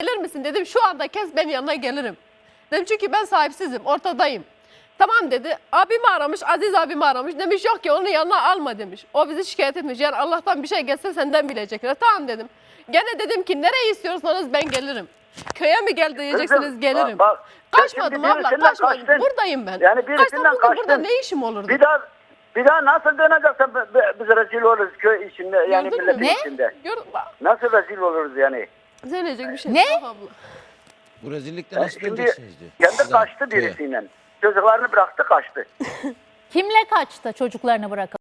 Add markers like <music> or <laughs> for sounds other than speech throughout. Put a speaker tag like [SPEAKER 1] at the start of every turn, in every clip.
[SPEAKER 1] gelir misin dedim. Şu anda kes ben yanına gelirim. Dedim çünkü ben sahipsizim ortadayım. Tamam dedi. Abimi aramış, Aziz abimi aramış. Demiş yok ki onu yanına alma demiş. O bizi şikayet etmiş. Yani Allah'tan bir şey gelse senden bilecekler. Tamam dedim. Gene dedim ki nereye istiyorsanız ben gelirim. Köye mi gel diyeceksiniz
[SPEAKER 2] Kızım,
[SPEAKER 1] gelirim.
[SPEAKER 2] bak, sen
[SPEAKER 1] Kaçmadım
[SPEAKER 2] şimdi
[SPEAKER 1] abla
[SPEAKER 2] birisinden
[SPEAKER 1] kaçmadım.
[SPEAKER 2] kaçtın.
[SPEAKER 1] Buradayım ben.
[SPEAKER 2] Yani birisinden
[SPEAKER 1] Kaçsam bugün burada
[SPEAKER 2] kaçtın.
[SPEAKER 1] ne işim olurdu?
[SPEAKER 2] Bir daha bir daha nasıl döneceksin bi- bi- biz rezil oluruz köy içinde yani
[SPEAKER 1] Gördün mü?
[SPEAKER 2] milletin
[SPEAKER 3] Ne?
[SPEAKER 2] içinde.
[SPEAKER 1] Gör,
[SPEAKER 2] Nasıl rezil oluruz yani?
[SPEAKER 1] Söyleyecek bir şey
[SPEAKER 3] Ne?
[SPEAKER 1] yok abla.
[SPEAKER 4] Bu rezillikle
[SPEAKER 2] Ben
[SPEAKER 4] nasıl
[SPEAKER 2] şimdi
[SPEAKER 4] döneceksiniz diyor.
[SPEAKER 2] kendi
[SPEAKER 4] Sizden,
[SPEAKER 2] kaçtı
[SPEAKER 4] köye.
[SPEAKER 2] birisiyle. Çocuklarını bıraktı kaçtı. <laughs>
[SPEAKER 3] Kimle kaçtı çocuklarını bırakıp?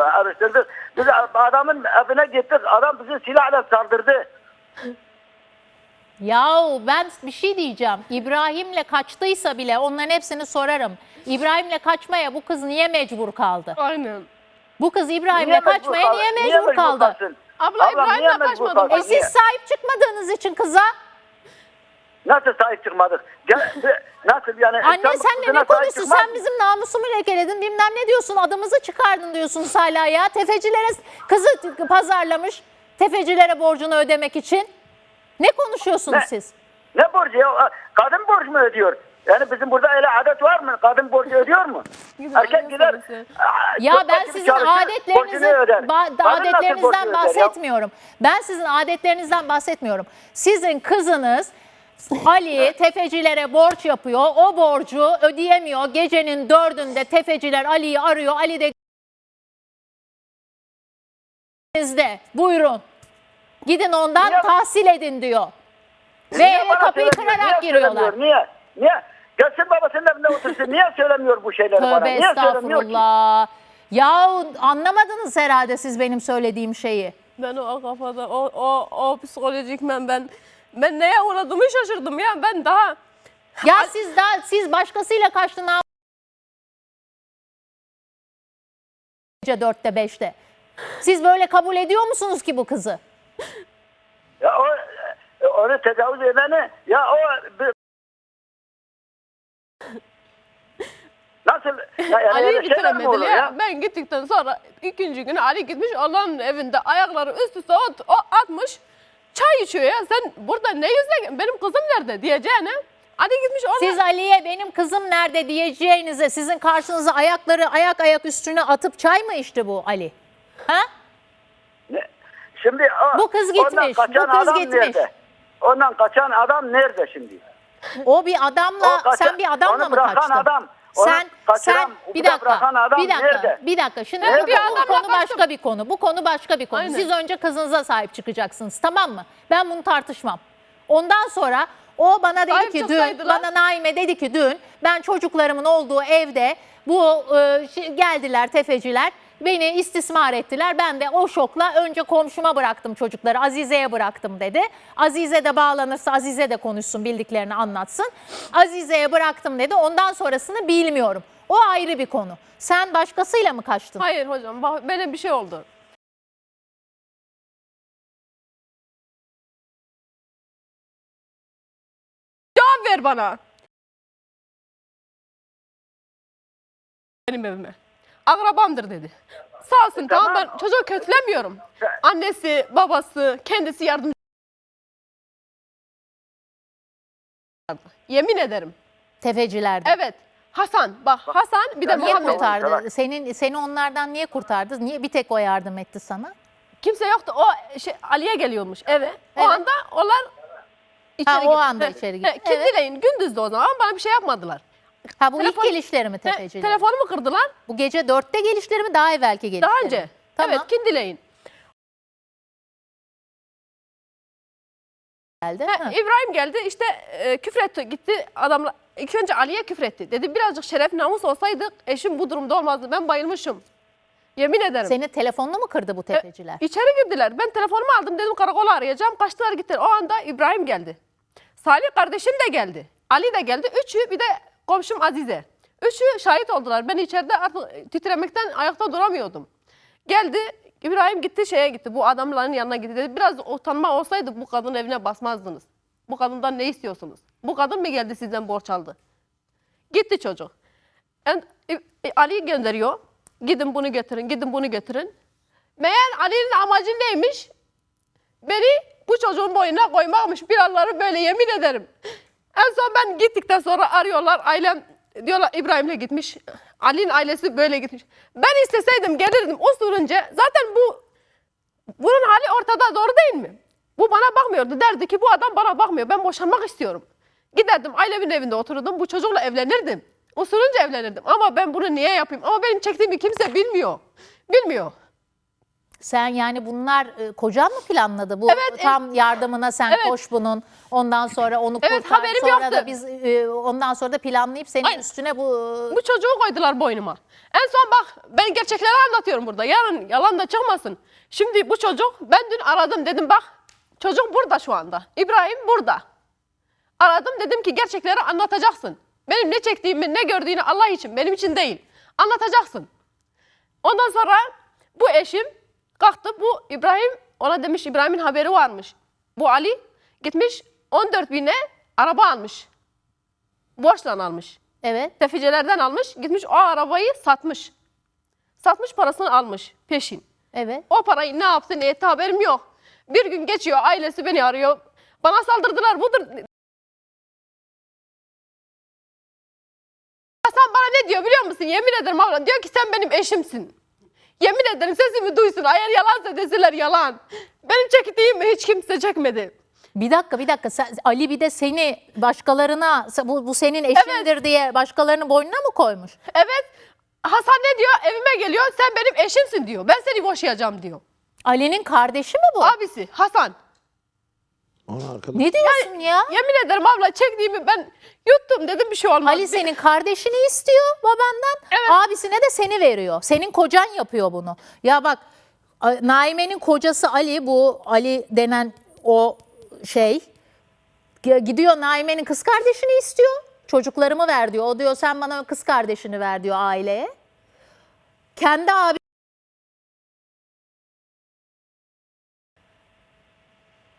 [SPEAKER 2] Araştırdık. Biz adamın evine gittik. Adam bizi silahla saldırdı. <laughs>
[SPEAKER 3] Yahu ben bir şey diyeceğim. İbrahim'le kaçtıysa bile onların hepsini sorarım. İbrahim'le kaçmaya bu kız niye mecbur kaldı?
[SPEAKER 1] Aynen.
[SPEAKER 3] Bu kız İbrahim'le kaçmaya niye mecbur kaldı?
[SPEAKER 2] kalsın?
[SPEAKER 1] Abla İbrahim'le
[SPEAKER 2] mecbur
[SPEAKER 1] kaçmadım.
[SPEAKER 2] kalsın?
[SPEAKER 3] E
[SPEAKER 2] Niye?
[SPEAKER 3] siz sahip çıkmadığınız için kıza.
[SPEAKER 2] Nasıl sahip çıkmadık? Gel- <laughs> Nasıl yani?
[SPEAKER 3] Anne
[SPEAKER 2] sen
[SPEAKER 3] senle
[SPEAKER 2] kızına
[SPEAKER 3] ne
[SPEAKER 2] sahip
[SPEAKER 3] konuşuyorsun?
[SPEAKER 2] çıkmaz
[SPEAKER 3] Sen bizim namusumu lekeledin bilmem ne diyorsun. Adımızı çıkardın diyorsunuz hala ya. Tefecilere kızı pazarlamış. Tefecilere borcunu ödemek için. Ne konuşuyorsunuz
[SPEAKER 2] Ne?
[SPEAKER 3] siz?
[SPEAKER 2] Ne borcu ya? Kadın borç mu ödüyor? Yani bizim burada öyle adet var mı? Kadın borcu ödüyor mu? Erkek gider. aa,
[SPEAKER 3] Ya ben sizin adetlerinizin ba- adetlerinizden bahsetmiyorum. Ben sizin adetlerinizden bahsetmiyorum. Sizin kızınız Ali tefecilere borç yapıyor. O borcu ödeyemiyor. Gecenin dördünde tefeciler Ali'yi arıyor. Ali de Sizde. Buyurun. Gidin ondan
[SPEAKER 2] Niye-
[SPEAKER 3] tahsil edin diyor. Ve
[SPEAKER 2] Niye
[SPEAKER 3] eve
[SPEAKER 2] bana
[SPEAKER 3] kapıyı kırarak
[SPEAKER 2] Niye
[SPEAKER 3] giriyorlar.
[SPEAKER 2] Niye? Niye? Gelsin babasının evinde otursun. Niye söylemiyor bu şeyleri bana?
[SPEAKER 3] Tövbe
[SPEAKER 2] Niye söylemiyor ki?
[SPEAKER 3] estağfurullah. Yahu anlamadınız herhalde siz benim söylediğim şeyi.
[SPEAKER 1] Ben o kafada, o, o, o psikolojik ben, ben, ben neye uğradığımı şaşırdım ya. Ben daha
[SPEAKER 3] Ya siz daha siz başkasıyla kaçtın ha. Gece dörtte beşte. Siz böyle kabul ediyor musunuz ki bu kızı?
[SPEAKER 2] Ya o, onu tecavüz edeni ya o Nasıl? Ya yani
[SPEAKER 1] Ali'yi
[SPEAKER 2] öyle şeyler mi olur
[SPEAKER 1] bitiremediler.
[SPEAKER 2] ya?
[SPEAKER 1] Ben gittikten sonra ikinci günü Ali gitmiş Allah'ın evinde ayakları üst üste ot, o atmış. Çay içiyor ya. Sen burada ne yüzle benim kızım nerede diyeceğine. Ali gitmiş ona.
[SPEAKER 3] Siz Ali'ye benim kızım nerede diyeceğinize sizin karşınıza ayakları ayak ayak üstüne atıp çay mı içti bu Ali? Ha?
[SPEAKER 2] Ne? Şimdi o,
[SPEAKER 3] Bu kız
[SPEAKER 2] ondan
[SPEAKER 3] gitmiş,
[SPEAKER 2] kaçan
[SPEAKER 3] bu kız
[SPEAKER 2] adam
[SPEAKER 3] gitmiş.
[SPEAKER 2] Nerede? Ondan kaçan adam nerede şimdi? <laughs>
[SPEAKER 3] O bir adamla
[SPEAKER 2] O kaça-
[SPEAKER 3] sen bir adamla mı kaçtın?
[SPEAKER 2] adam,
[SPEAKER 3] sen
[SPEAKER 2] kaçıran,
[SPEAKER 3] sen bir dakika.
[SPEAKER 2] adam
[SPEAKER 3] bir dakika.
[SPEAKER 2] nerede?
[SPEAKER 3] Bir dakika. Şimdi
[SPEAKER 2] Nerede
[SPEAKER 3] bu, bir bu konu başka bir konu. Bu konu başka bir konu.
[SPEAKER 1] Aynen.
[SPEAKER 3] Siz önce kızınıza sahip çıkacaksınız. Tamam mı? Ben bunu tartışmam. Ondan sonra o bana dedi
[SPEAKER 1] Sahip
[SPEAKER 3] ki dün bana Naime dedi ki dün ben çocuklarımın olduğu evde bu e, şey- geldiler tefeciler beni istismar ettiler. Ben de o şokla önce komşuma bıraktım çocukları Azize'ye bıraktım dedi. Azize de bağlanırsa Azize de konuşsun bildiklerini anlatsın. Azize'ye bıraktım dedi. Ondan sonrasını bilmiyorum. O ayrı bir konu. Sen başkasıyla mı kaçtın?
[SPEAKER 1] Hayır hocam böyle bir şey oldu. Cevap ver bana. Benim evime. Akrabamdır dedi. Sağ olsun tamam,
[SPEAKER 2] tamam.
[SPEAKER 1] ben çocuğu kötülemiyorum. Annesi, babası, kendisi yardımcı. Yemin ederim.
[SPEAKER 3] Tefecilerde.
[SPEAKER 1] Evet. Hasan bak Hasan bir de
[SPEAKER 2] Niye
[SPEAKER 1] Muhammed.
[SPEAKER 3] kurtardı? Senin seni onlardan niye kurtardı? Niye bir tek o yardım etti sana?
[SPEAKER 1] Kimse yoktu. O şey Ali'ye geliyormuş eve. O
[SPEAKER 3] Evet.
[SPEAKER 1] anda onlar içeri
[SPEAKER 3] Ha, o
[SPEAKER 1] gitti.
[SPEAKER 3] anda içeri gitti.
[SPEAKER 1] Kendileyin gündüzdü o zaman ama bana bir şey yapmadılar.
[SPEAKER 3] Ha bu
[SPEAKER 1] Telefon-
[SPEAKER 3] ilk gelişleri mi
[SPEAKER 1] He,
[SPEAKER 3] tefeciler?
[SPEAKER 1] telefonumu kırdılar
[SPEAKER 3] Bu gece dörtte gelişleri mi daha evvelki gelişleri
[SPEAKER 1] daha
[SPEAKER 3] mi?
[SPEAKER 1] önce.
[SPEAKER 3] Tamam.
[SPEAKER 1] Evet kendileyin.
[SPEAKER 3] geldi. Ha.
[SPEAKER 1] İbrahim geldi işte e, küfretti gitti adamla. İlk önce Ali'ye küfretti. Dedi birazcık şeref namus olsaydık eşim bu durumda olmazdı. Ben bayılmışım. Yemin ederim.
[SPEAKER 3] Senin telefonunu mu kırdı bu tefeciler?
[SPEAKER 1] İçeri girdiler. Ben telefonumu aldım dedim karakola arayacağım. Kaçtılar gittiler. O anda İbrahim geldi. Salih kardeşim de geldi. Ali de geldi. Üçü bir de komşum Azize. Üçü şahit oldular. Ben içeride artık titremekten ayakta duramıyordum. Geldi İbrahim gitti şeye gitti. Bu adamların yanına gitti. Dedi, Biraz utanma olsaydı bu kadın evine basmazdınız. Bu kadından ne istiyorsunuz? Bu kadın mı geldi sizden borç aldı? Gitti çocuk. E, Ali gönderiyor. Gidin bunu getirin, gidin bunu getirin. Meğer Ali'nin amacı neymiş? Beni bu çocuğun boynuna koymakmış. Biraları böyle yemin ederim. En son ben gittikten sonra arıyorlar. Ailem diyorlar İbrahim'le gitmiş. Ali'nin ailesi böyle gitmiş. Ben isteseydim gelirdim usulünce. Zaten bu bunun hali ortada doğru değil mi? Bu bana bakmıyordu. Derdi ki bu adam bana bakmıyor. Ben boşanmak istiyorum. Giderdim ailemin evinde otururdum. Bu çocukla evlenirdim. Usulünce evlenirdim. Ama ben bunu niye yapayım? Ama benim çektiğimi kimse bilmiyor. Bilmiyor.
[SPEAKER 3] Sen yani bunlar e, kocan mı planladı? Bu
[SPEAKER 1] Evet,
[SPEAKER 3] tam yardımına sen
[SPEAKER 1] Evet.
[SPEAKER 3] koş bunun. Ondan sonra onu
[SPEAKER 1] Evet,
[SPEAKER 3] kurtar.
[SPEAKER 1] haberim
[SPEAKER 3] sonra
[SPEAKER 1] yoktu.
[SPEAKER 3] da biz e, ondan sonra da planlayıp senin
[SPEAKER 1] Aynen.
[SPEAKER 3] üstüne bu
[SPEAKER 1] Bu çocuğu koydular boynuma. En son bak ben gerçekleri anlatıyorum burada. Yarın yalan da çıkmasın. Şimdi bu çocuk ben dün aradım dedim bak çocuk burada şu anda. İbrahim burada. Aradım dedim ki gerçekleri anlatacaksın. Benim ne çektiğimi ne gördüğünü Allah için benim için değil. Anlatacaksın. Ondan sonra bu eşim kalktı bu İbrahim ona demiş İbrahim'in haberi varmış. Bu Ali gitmiş 14 bine araba almış. Borçla almış
[SPEAKER 3] evet
[SPEAKER 1] tefecilerden almış, gitmiş o arabayı satmış. Satmış parasını almış peşin.
[SPEAKER 3] evet.
[SPEAKER 1] O parayı ne yaptı ne etti haberim yok. Bir gün geçiyor ailesi beni arıyor. Bana saldırdılar budur. Hasan bana ne diyor biliyor musun? Yemin ederim abla diyor ki sen benim eşimsin. Yemin ederim sesimi duysun. Eğer yalansa deseler yalan. Benim çektiğimi hiç kimse çekmedi.
[SPEAKER 3] Bir dakika bir dakika Sen- Ali bir de seni başkalarına bu, bu senin eşindir diye başkalarının boynuna mı koymuş?
[SPEAKER 1] Evet Hasan ne diyor? Evime geliyor sen benim eşimsin diyor. Ben seni boşayacağım diyor.
[SPEAKER 3] Ali'nin kardeşi mi bu?
[SPEAKER 1] Abisi Hasan.
[SPEAKER 4] Onun arkadaş.
[SPEAKER 3] ne diyorsun ya?
[SPEAKER 1] Yemin ederim abla çektiğimi ben yuttum dedim bir şey olmaz.
[SPEAKER 3] Ali senin kardeşini istiyor babandan.
[SPEAKER 1] Evet.
[SPEAKER 3] Abisine de seni veriyor. Senin kocan yapıyor bunu. Ya bak Naime'nin kocası Ali bu Ali denen o şey gidiyor Naime'nin kız kardeşini istiyor. Çocuklarımı ver diyor. O diyor sen bana kız kardeşini ver diyor aileye. Kendi abi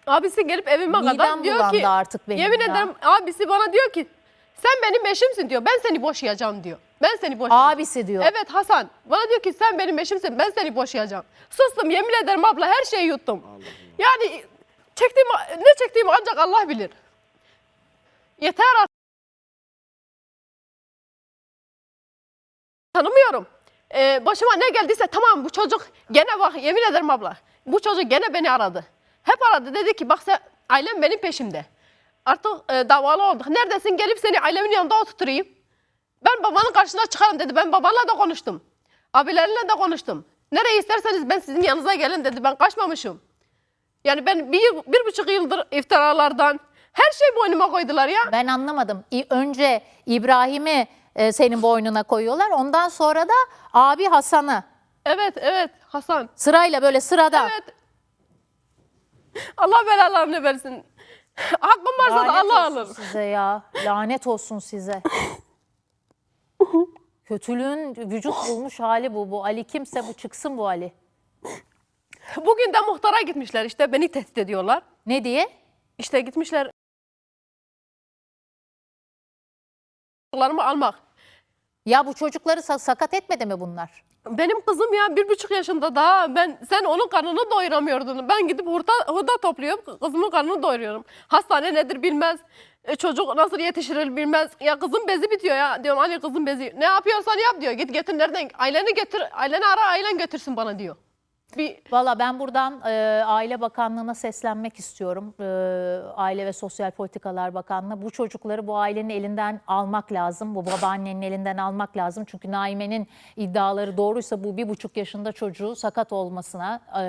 [SPEAKER 1] Abisi gelip evime
[SPEAKER 3] Midem
[SPEAKER 1] kadar diyor
[SPEAKER 3] bulandı
[SPEAKER 1] ki
[SPEAKER 3] artık benim
[SPEAKER 1] yemin
[SPEAKER 3] ya.
[SPEAKER 1] ederim abisi bana diyor ki sen benim eşimsin diyor. Ben seni boşayacağım diyor. Ben seni boşayacağım.
[SPEAKER 3] abisi diyor.
[SPEAKER 1] Evet Hasan. Bana diyor ki sen benim eşimsin. Ben seni boşayacağım. Sustum yemin ederim abla her şeyi yuttum. Yani çektiğimi ne çektiğimi ancak Allah bilir. Yeter artık. Tanımıyorum. Ee, başıma ne geldiyse tamam bu çocuk gene bak yemin ederim abla. Bu çocuk gene beni aradı. Hep aradı dedi ki bak sen ailem benim peşimde. Artık e, davalı olduk. Neredesin gelip seni ailemin yanında oturtayım. Ben babanın karşısına çıkarım dedi. Ben babanla da konuştum. Abilerinle de konuştum. Nereye isterseniz ben sizin yanınıza gelin dedi. Ben kaçmamışım. Yani ben bir, bir buçuk yıldır iftiralardan her şey boynuma koydular ya.
[SPEAKER 3] Ben anlamadım. İ- Önce İbrahim'i e, senin boynuna koyuyorlar. Ondan sonra da abi Hasan'ı.
[SPEAKER 1] Evet evet Hasan.
[SPEAKER 3] Sırayla böyle sıradan.
[SPEAKER 1] Evet. Allah belalarını versin. Hakkım varsa da
[SPEAKER 3] Lanet
[SPEAKER 1] Allah
[SPEAKER 3] olsun
[SPEAKER 1] alır.
[SPEAKER 3] size ya. Lanet olsun size. Kötülüğün vücut bulmuş hali bu. Bu Ali kimse bu çıksın bu Ali.
[SPEAKER 1] Bugün de muhtara gitmişler işte beni tehdit ediyorlar.
[SPEAKER 3] Ne diye?
[SPEAKER 1] İşte gitmişler almak.
[SPEAKER 3] Ya bu çocukları sa- sakat etmedi mi bunlar?
[SPEAKER 1] Benim kızım ya bir buçuk yaşında daha ben sen onun karnını doyuramıyordun. Ben gidip hurda, hurda topluyorum kızımın karnını doyuruyorum. Hastane nedir bilmez. E, çocuk nasıl yetiştirilir bilmez. Ya kızım bezi bitiyor ya. Diyorum Ali kızım bezi. Ne yapıyorsan yap diyor. Git getir nereden? Aileni getir. Aileni ara ailen götürsün bana diyor. Bir
[SPEAKER 3] Valla ben buradan e, Aile Bakanlığı'na seslenmek istiyorum. E, Aile ve Sosyal Politikalar Bakanlığı. Bu çocukları bu ailenin elinden almak lazım. Bu babaannenin elinden almak lazım. Çünkü Naime'nin iddiaları doğruysa bu bir buçuk yaşında çocuğu sakat olmasına e,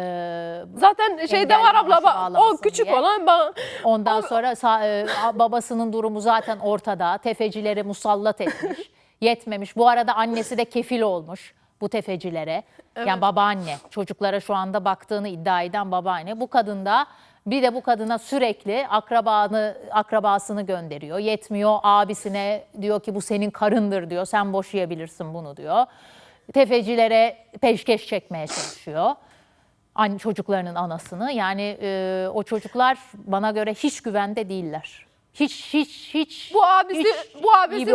[SPEAKER 1] zaten şeyde var abla bak, o
[SPEAKER 3] bağlamasın
[SPEAKER 1] küçük
[SPEAKER 3] diye.
[SPEAKER 1] olan bak,
[SPEAKER 3] Ondan sonra sa- e, babasının durumu zaten ortada. Tefecileri musallat etmiş. <laughs> Yetmemiş. Bu arada annesi de kefil olmuş bu tefecilere. Yani babaanne. Çocuklara şu anda baktığını iddia eden babaanne. Bu kadın da bir de bu kadına sürekli akrabanı akrabasını gönderiyor. Yetmiyor abisine diyor ki bu senin karındır diyor. Sen boşayabilirsin bunu diyor. Tefecilere peşkeş çekmeye çalışıyor anne çocuklarının anasını. Yani e, o çocuklar bana göre hiç güvende değiller. Hiç hiç hiç
[SPEAKER 1] bu abisi
[SPEAKER 3] hiç
[SPEAKER 1] bu abisi
[SPEAKER 3] iyi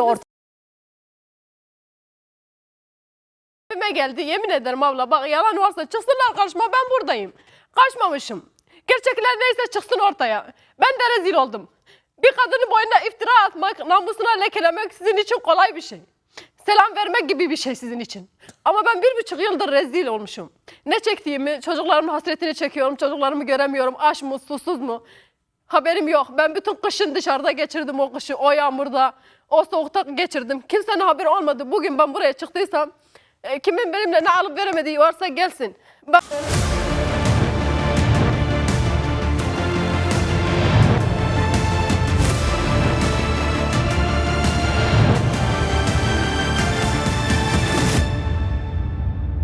[SPEAKER 1] Evime geldi yemin ederim abla bak yalan varsa çıksınlar karşıma ben buradayım. Kaçmamışım. Gerçekler neyse çıksın ortaya. Ben de rezil oldum. Bir kadının boynuna iftira atmak, namusuna lekelemek sizin için kolay bir şey. Selam vermek gibi bir şey sizin için. Ama ben bir buçuk yıldır rezil olmuşum. Ne çektiğimi, çocuklarımın hasretini çekiyorum, çocuklarımı göremiyorum. Aç mı, susuz mu? Haberim yok. Ben bütün kışın dışarıda geçirdim o kışı, o yağmurda, o soğukta geçirdim. Kimsenin haberi olmadı. Bugün ben buraya çıktıysam, kimin benimle ne alıp veremediği varsa gelsin. Bak